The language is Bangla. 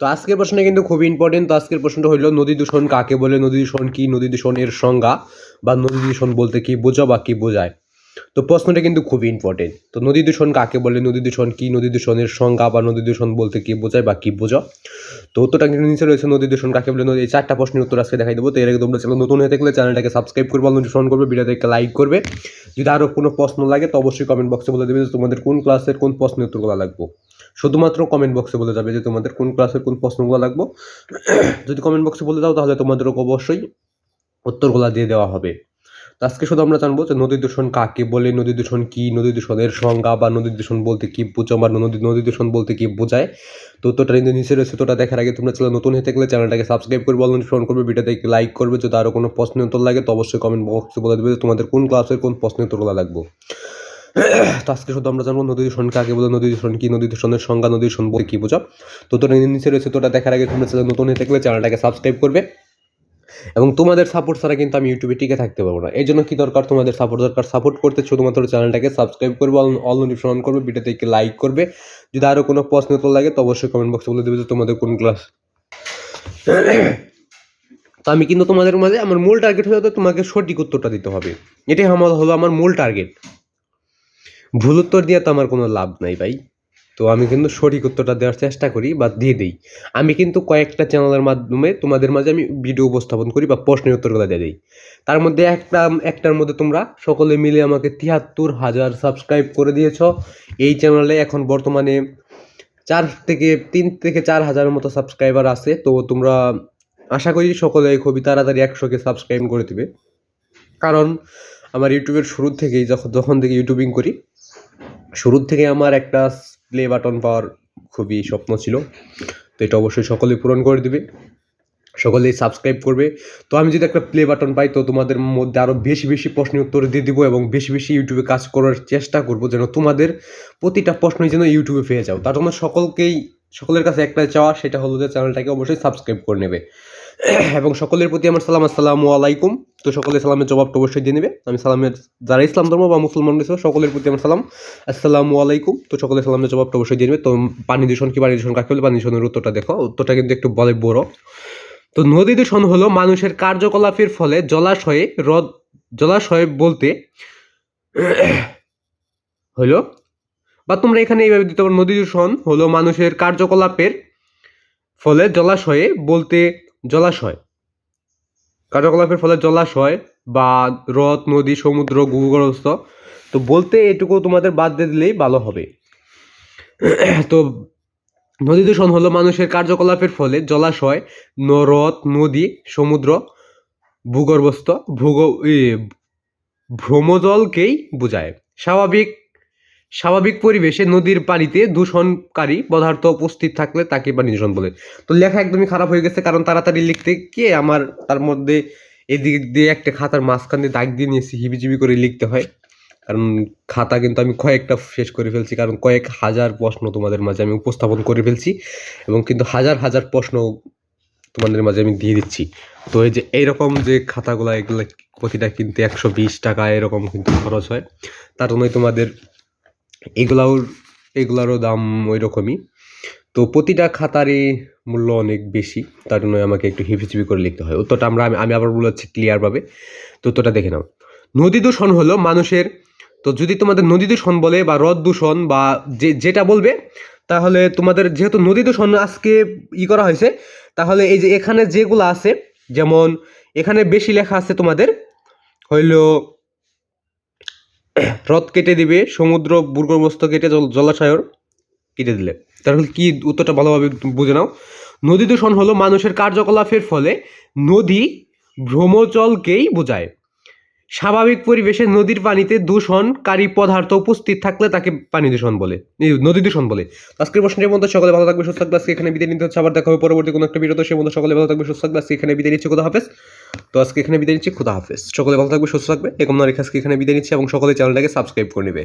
তো আজকের প্রশ্নটা কিন্তু খুবই ইম্পর্টেন্ট তো আজকের প্রশ্নটা হলো নদী দূষণ কাকে বলে? নদী দূষণ কি? নদী দূষণের সংজ্ঞা বা নদী দূষণ বলতে কি বোঝা বা কি বোঝায়? তো প্রশ্নটা কিন্তু খুবই ইম্পর্টেন্ট তো নদী দূষণ কাকে বলে? নদী দূষণ কি? নদী দূষণের সংজ্ঞা বা নদী দূষণ বলতে কি বোঝায় বা কি বোঝা? তো উত্তরটা কিন্তু নিচে রয়েছে, নদী দূষণ কাকে বলে? নদী এই চারটা প্রশ্নের উত্তর আজকে দেখাই দেবো। তো এর আগে তোমরা চ্যানেল নতুন হয়ে থাকলে চ্যানেলটাকে সাবস্ক্রাইব করবে অনুসরণ করবে ভিডিওতে একটা লাইক করবে। যদি আরও কোনো প্রশ্ন লাগে, তো অবশ্যই কমেন্ট বক্সে বলে দেবে যে তোমাদের কোন ক্লাসের কোন প্রশ্নের উত্তরগুলো লাগবে। শুধুমাত্র কমেন্ট বক্সে বলে যাবে যে তোমাদের কোন ক্লাসের কোন প্রশ্নগুলো লাগবে। যদি কমেন্ট বক্সে বলে দাও তাহলে তোমাদের অবশ্যই উত্তরগুলো দিয়ে দেওয়া হবে। আজকে শুধু আমরা জানব যে নদী দূষণ কাকে বলে, নদী দূষণ কি, নদী দূষণের সংজ্ঞা বা নদী দূষণ বলতে কি বোঝো বা নদী নদী দূষণ বলতে কি বোঝায়। তো তোটা কিন্তু নিচে রয়েছে তোটা দেখার আগে তোমরা চ্যানেল নতুন হয়ে থাকলে চ্যানেলটাকে সাবস্ক্রাইব করবে অনুসরণ করবে, ভিডিওতে লাইক করবে। যদি আরও কোনো প্রশ্নের উত্তর লাগে তো অবশ্যই কমেন্ট বক্সে বলে দেবে তোমাদের কোন ক্লাসের কোন প্রশ্নের উত্তরগুলো লাগবে। তো আজকে শুধু আমরা জানব নদী দূষণ কাকে বলে, নদী দূষণ কি, নদী দূষণের সংজ্ঞা, নদী দূষণ বলতে কি বোঝা? তো তোটা নিচে রয়েছে, তোটা দেখার আগে তোমরা নতুন হয়ে থাকলে চ্যানেলটাকে সাবস্ক্রাইব করবে। এবং তোমাদের সাপোর্ট ছাড়া কিন্তু আমি ইউটিউবে টিকে থাকতে পারব না। এই জন্য কি দরকার? তোমাদের সাপোর্ট দরকার। সাপোর্ট করতে শুধুমাত্র চ্যানেলটাকে সাবস্ক্রাইব করবে অল নোটিফিকেশন করবে ভিডিওতে একটি লাইক করবে। যদি আরও কোনো প্রশ্ন উত্তর লাগে, তো অবশ্যই কমেন্ট বক্সে বলে দেবে যে তোমাদের কোন ক্লাস তো আমি কিন্তু তোমাদের মাঝে, আমার মূল টার্গেট হলো তোমাকে সঠিক উত্তরটা দিতে হবে। এটাই আমার হলো, আমার মূল টার্গেট ভুল উত্তর দিয়ে তো আমার কোনো লাভ নাই ভাই। তো আমি কিন্তু সঠিক উত্তরটা দেওয়ার চেষ্টা করি বা দিয়ে দিই। আমি কিন্তু কয়েকটা চ্যানেলের মাধ্যমে তোমাদের মাঝে আমি ভিডিও উপস্থাপন করি বা প্রশ্নের উত্তরগুলো দিয়ে দিই। তার মধ্যে একটা, একটার মধ্যে তোমরা সকলে মিলে আমাকে তিয়াত্তর হাজার সাবস্ক্রাইব করে দিয়েছ। এই চ্যানেলে এখন বর্তমানে চার থেকে, তিন থেকে চার হাজারের মতো সাবস্ক্রাইবার আছে। তো তোমরা আশা করি সকলে খুবই তাড়াতাড়ি একশোকে সাবস্ক্রাইব করে দিবে। কারণ আমার ইউটিউবের শুরু থেকেই যখন যখন থেকে ইউটিউবিং করি শুরুর থেকে আমার একটা প্লে বাটন পাওয়ার খুবই স্বপ্ন ছিল। তো এটা অবশ্যই সকলেই পূরণ করে দিবে, সকলেই সাবস্ক্রাইব করবে। তো আমি যদি একটা প্লে বাটন পাই, তো তোমাদের মধ্যে আরও বেশি বেশি প্রশ্নের উত্তর দিয়ে দিব এবং বেশি বেশি ইউটিউবে কাজ করার চেষ্টা করব যেন তোমাদের প্রতিটা প্রশ্নই যেন ইউটিউবে পেয়ে যাও। তার জন্য সকলকেই, সকলের কাছে একটা চাওয়া, সেটা হলো যে চ্যানেলটাকে অবশ্যই সাবস্ক্রাইব করে নেবে। এবং সকলের প্রতি আমার সালাম, আসসালামু আলাইকুম। তো সকলে সালামের জবাবটা অবশ্যই দিয়ে নেবে। আমি সালামের, যারা ইসলাম ধর্ম বা মুসলমান রয়েছে, সকলের প্রতি আমার সালাম। আসসালামু আলাইকুম। তো সকলে সালামের জবাবটা অবশ্যই দিয়ে নেবে। তো পানি দূষণ কি পানি দূষণ, কাকে বলে? পানি দূষণের উত্তরটা দেখো। উত্তরটা কিন্তু একটু বলে বড়। তো নদী দূষণ হলো মানুষের কার্যকলাপের ফলে জলাশয়ে হ্রদ জলাশয় বলতে হলো, বা তোমরা এখানে এইভাবে দিতে পারো, নদী দূষণ হলো মানুষের কার্যকলাপের ফলে জলাশয়ে বলতে জলাশয়। কার্যকলাপের ফলে জলাশয় বা হ্রদ, নদী, সমুদ্র, ভূগর্ভস্থ। তো বলতে এটুকু তোমাদের বাদ দিয়ে দিলেই ভালো হবে। তো নদী দূষণ হলো মানুষের কার্যকলাপের ফলে জলাশয় হ্রদ, নদী, সমুদ্র, ভূগর্ভস্থ, ভূগ ভ্রমজলকেই বোঝায়। স্বাভাবিক স্বাভাবিক পরিবেশে নদীর পানিতে দূষণকারী পদার্থ উপস্থিত থাকলে তাকে পানি দূষণ বলে। তো লেখা একদমই খারাপ হয়ে গেছে, কারণ তাড়াতাড়ি লিখতে গিয়ে আমার, তার মধ্যে এদিক দিয়ে একটা খাতার মাঝখান দিয়ে দাগ দিয়ে নিয়েছি, হিবিজিবি করে লিখতে হয়। কারণ খাতা কিন্তু আমি কয়েকটা শেষ করে ফেলছি, কারণ কয়েক হাজার প্রশ্ন তোমাদের মাঝে আমি উপস্থাপন করে ফেলছি এবং কিন্তু হাজার হাজার প্রশ্ন তোমাদের মাঝে আমি দিয়ে দিচ্ছি। তো এই যে এইরকম যে খাতাগুলো, এগুলো প্রতিটা কিনতে একশো বিশ টাকা এরকম কিন্তু খরচ হয়। তার জন্যই তোমাদের এগুলাও এগুলারও দাম ওই রকমই তো প্রতিটা খাতারই মূল্য অনেক বেশি, তার জন্য আমাকে একটু হিবিচিবি করে লিখতে হয়। উত্তরটা আমরা আমি আমি আবার বলেছি ক্লিয়ারভাবে তো উত্তরটা দেখে নাও। নদী দূষণ হলো মানুষের তো যদি তোমাদের নদী দূষণ বলে বা হ্রদ দূষণ বা যে যেটা বলবে, তাহলে তোমাদের যেহেতু নদী দূষণ আজকে ই করা হয়েছে, তাহলে এই যে এখানে যেগুলো আছে, যেমন এখানে বেশি লেখা আছে তোমাদের হইল হ্রদ কেটে দিবে, সমুদ্র ভূগর্ভস্থ কেটে জল জলাশয়ের কেটে দিলে। তাহলে কি উত্তরটা ভালোভাবে বুঝে নাও। নদী দূষণ হলো মানুষের কার্যকলাপের ফলে নদী ভ্রমজলকেই বোঝায়। স্বাভাবিক পরিবেশে নদীর পানিতে দূষণকারী পদার্থ উপস্থিত থাকলে তাকে পানি দূষণ বলে। নদী দূষণ বলে। আজকের প্রশ্নের মধ্যে সকলে ভালো থাকবে, সুস্থ থাকবে। আজকে এখানে বিদায় নিতে হচ্ছে। আবার দেখা হবে পরবর্তী কোনো একটা ভিডিওতে। সে মধ্যে সকলে ভালো থাকবে, সুস্থ থাকবে। আজকে এখানে বিদায় নিচ্ছে। খোদা হাফেজ। তো আজকে এখানে বিদায় নিচ্ছি, খোদা হাফেজ। সকলে ভালো থাকবে, সুস্থ থাকবে এরকম না রেখে আজকে এখানে বিদায় নিচ্ছি এবং সকলে চ্যানেলটাকে সাবস্ক্রাইব করে নেবে।